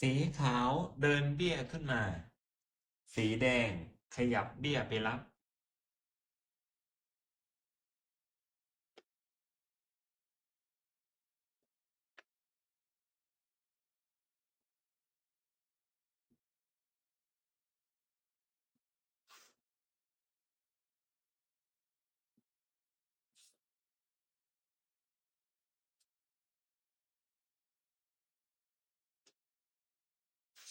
สีขาวเดินเบี้ยขึ้นมา สีแดงขยับเบี้ยไปรับ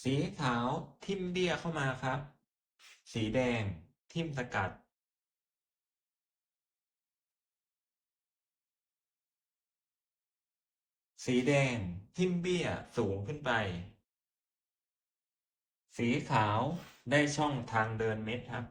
สีขาวทิมเบี้ยเข้ามาครับ สีแดงทิมสกัด สีแดงทิมเบี้ยสูงขึ้นไป สีขาวได้ช่องทางเดินเม็ดครับ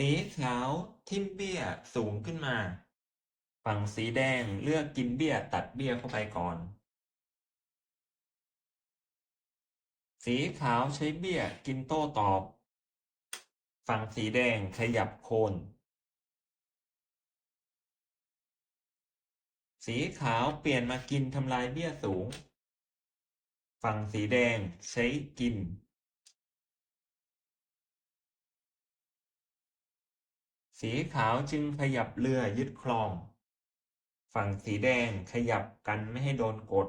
สีขาวทิ่มเบี้ยสูงขึ้นมา ฝั่งสีแดงเลือกกินเบี้ยตัดเบี้ยเข้าไปก่อน สีขาวใช้เบี้ยกินโต้ตอบ ฝั่งสีแดงขยับโคน สีขาวเปลี่ยนมากินทำลายเบี้ยสูง ฝั่งสีแดงใช้กิน สีขาวจึงขยับเรือยึดคลอง ฝั่งสีแดงขยับกันไม่ให้โดนกด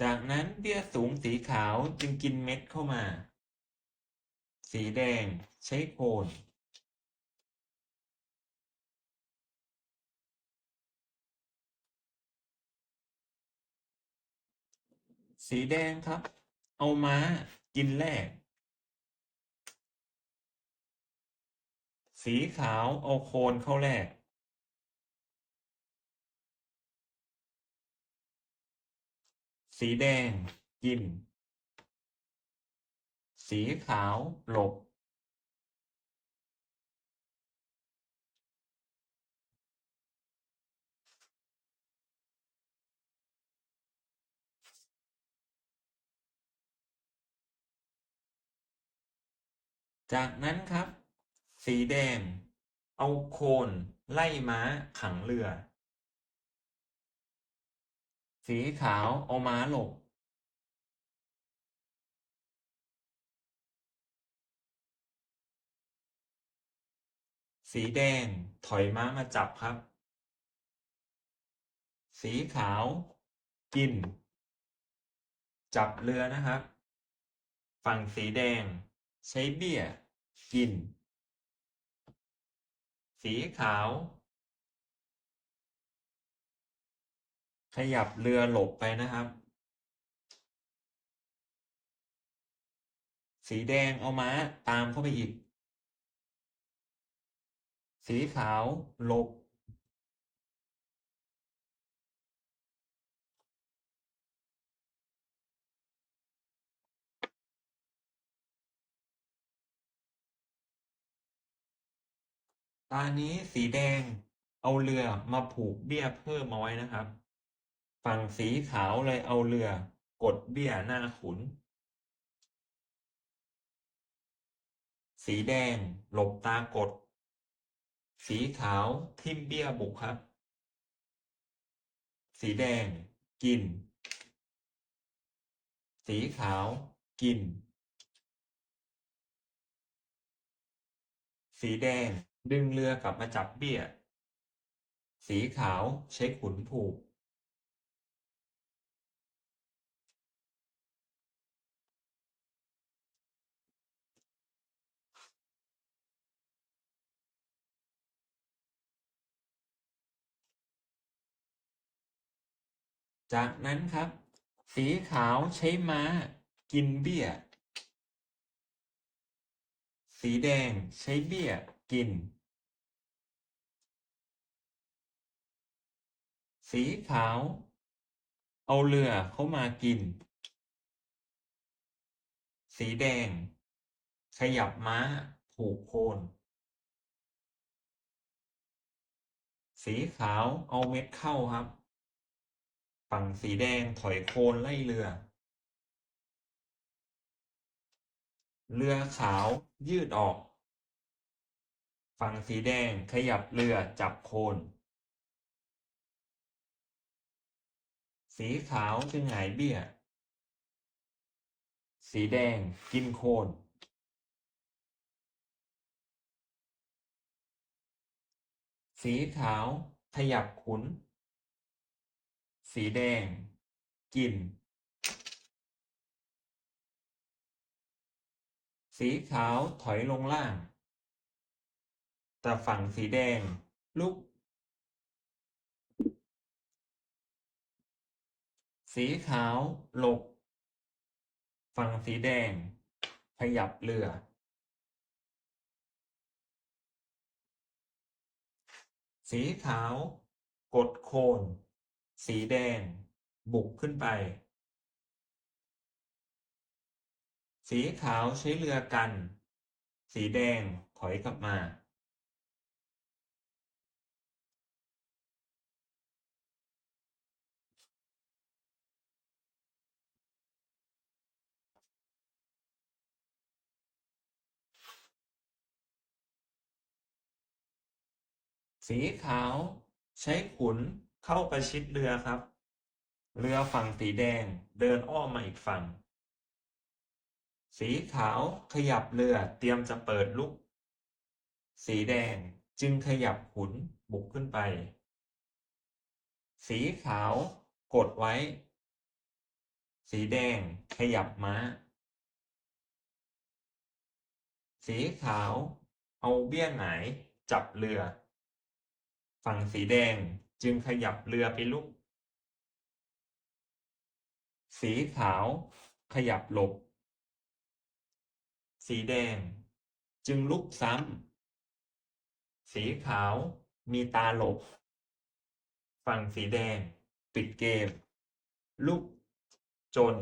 จากนั้นเบี้ยสูงสีขาวจึงกินเม็ดเข้ามา สีแดงใช้โคน สีแดงครับ เอาม้ากินแรก สีขาวเอาโคนเข้าแรก สีแดงกิน สีขาวหลบ จากนั้นครับ สีแดง เอาโคนไล่ม้าขังเรือ สีขาวเอาม้าหลบ สีแดงถอยม้ามาจับครับ สีขาว กิน จับเรือนะครับ ฝั่งสีแดง ใช้เบี้ย กิน สีขาว ขยับเรือหลบไปนะครับ สีแดงเอาม้าตามเข้าไปอีก สีขาวหลบ ตอนนี้สีแดง เอาเรือมาผูกเบี้ยเพิ่มเอาไว้นะครับ ฝั่งสีขาวเลยเอาเรือ กดเบี้ยหน้าขุน สีแดง หลบตากด สีขาวทิ่มเบี้ยบุกครับ สีแดง กิน สีขาว กิน สีแดง ดึงเรือกลับมาจับเบี้ย สีขาวใช้ขุนผูกจากนั้นครับ สีขาวใช้ม้า กินเบี้ย สีแดงใช้เบี้ย กิน สีขาว เอาเรือเข้ามากิน สีแดง ขยับม้า ผูกโคน สีขาวเอาเม็ดเข้าครับ ฝั่งสีแดงถอยโคนไล่เรือ เรือขาวยืดออก ฝั่งสีแดงขยับเรือจับโคน สีขาวจึงหายเบี้ย สีแดงกินโคน สีขาวขยับขุน สีแดง กิน สีขาวถอยลงล่าง แต่ฝั่งสีแดงลุก สีขาวหลบ ฝั่งสีแดง ขยับเรือ สีขาว กดโคน สีแดง บุกขึ้นไป สีขาวใช้เรือกัน สีแดงถอยกลับมา สีขาว ใช้ขุนเข้าประชิดเรือครับ เรือฝั่งสีแดงเดินอ้อมมาอีกฝั่ง สีขาวขยับเรือเตรียมจะเปิดลุก สีแดงจึงขยับขุนบุกขึ้นไป สีขาวกดไว้ สีแดงขยับม้า สีขาวเอาเบี้ยหงายจับเรือ ฝั่งสีแดงจึงขยับเรือไปลุก สีขาวขยับหลบ สีแดงจึงลุกซ้ำ สีขาวมีตาหลบ ฝั่งสีแดงปิดเกม ลุกจน